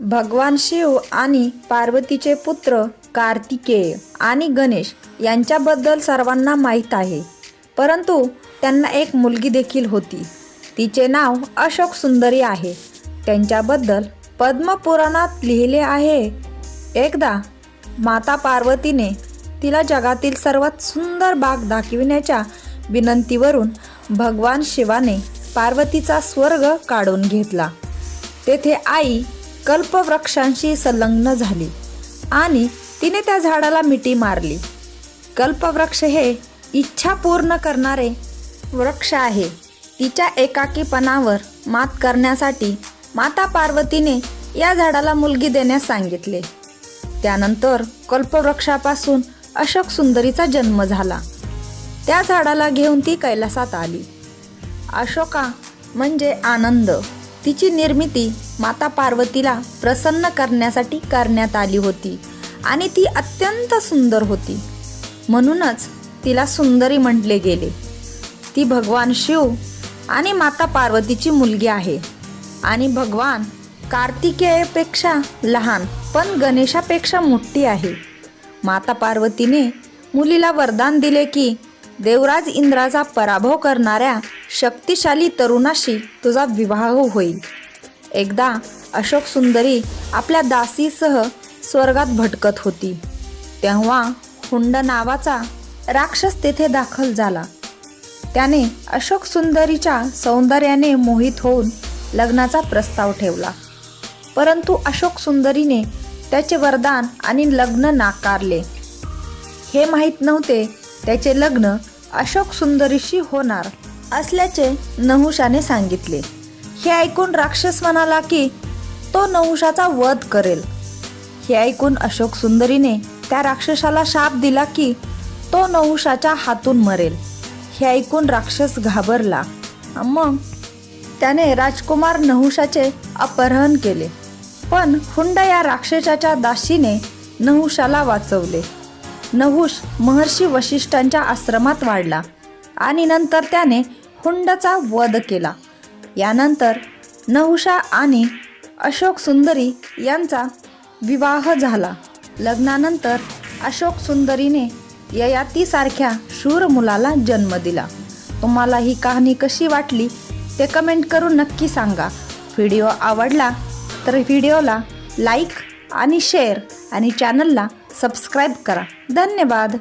भगवान शिव आणि पार्वतीचे पुत्र कार्तिकेय आणि गणेश यांच्याबद्दल सर्वांना माहीत आहे. परंतु त्यांना एक मुलगी देखील होती. तिचे नाव अशोक सुंदरी आहे. त्यांच्याबद्दल पद्मपुराणात लिहिले आहे. एकदा माता पार्वतीने तिला जगातील सर्वात सुंदर बाग दाखविण्याच्या विनंतीवरून भगवान शिवाने पार्वतीचा स्वर्ग काढून घेतला. तेथे आई कल्पवृक्षांशी संलग्न झाली आणि तिने त्या झाडाला मिठी मारली. कल्पवृक्ष हे इच्छा पूर्ण करणारे वृक्ष आहे. तिच्या एकाकीपणावर मात करण्यासाठी माता पार्वतीने या झाडाला मुलगी देण्यास सांगितले. त्यानंतर कल्पवृक्षापासून अशोक सुंदरीचा जन्म झाला. त्या झाडाला घेऊन ती कैलासात आली. अशोका म्हणजे आनंद. तिची निर्मिती माता पार्वतीला प्रसन्न करण्यासाठी करण्यात आली होती आणि ती अत्यंत सुंदर होती. म्हणूनच तिला सुंदरी म्हटले गेले. ती भगवान शिव आणि माता पार्वतीची मुलगी आहे आणि भगवान कार्तिकेयपेक्षा लहान पण गणेशापेक्षा मोठी आहे. माता पार्वतीने मुलीला वरदान दिले की देवराज इंद्राचा पराभव करणाऱ्या शक्तिशाली तरुणाशी तुझा विवाह होईल. एकदा अशोक सुंदरी आपल्या दासीसह स्वर्गात भटकत होती. तेव्हा हुंड नावाचा राक्षस तेथे दाखल झाला. त्याने अशोक सुंदरीच्या सौंदर्याने मोहित होऊन लग्नाचा प्रस्ताव ठेवला. परंतु अशोक सुंदरीने त्याचे वरदान आणि लग्न नाकारले. हे माहीत नव्हते त्याचे लग्न अशोक सुंदरीशी होणार. असल्याचे नहुषाने सांगितले. हे ऐकून राक्षस म्हणाला की तो नहुषाचा वध करेल. हे ऐकून अशोक सुंदरीने त्या राक्षसाला शाप दिला की तो नहुषाच्या हातून मरेल. हे ऐकून राक्षस घाबरला. मग त्याने राजकुमार नहुषाचे अपहरण केले. पण हुंड या राक्षसाच्या दाशीने नहुषाला वाचवले. नहुष महर्षी वशिष्ठांच्या आश्रमात वाढला आणि नंतर त्याने हुंडाचा वध केला. यानंतर नहुषा आणि अशोक सुंदरी यांचा विवाह झाला. लग्नानंतर अशोक सुंदरीने ययातीसारख्या शूर मुलाला जन्म दिला. तुम्हाला ही कहाणी कशी वाटली ते कमेंट करून नक्की सांगा. व्हिडिओ आवडला तर व्हिडिओला लाईक आणि शेअर आणि चॅनलला सबस्क्राईब करा. धन्यवाद.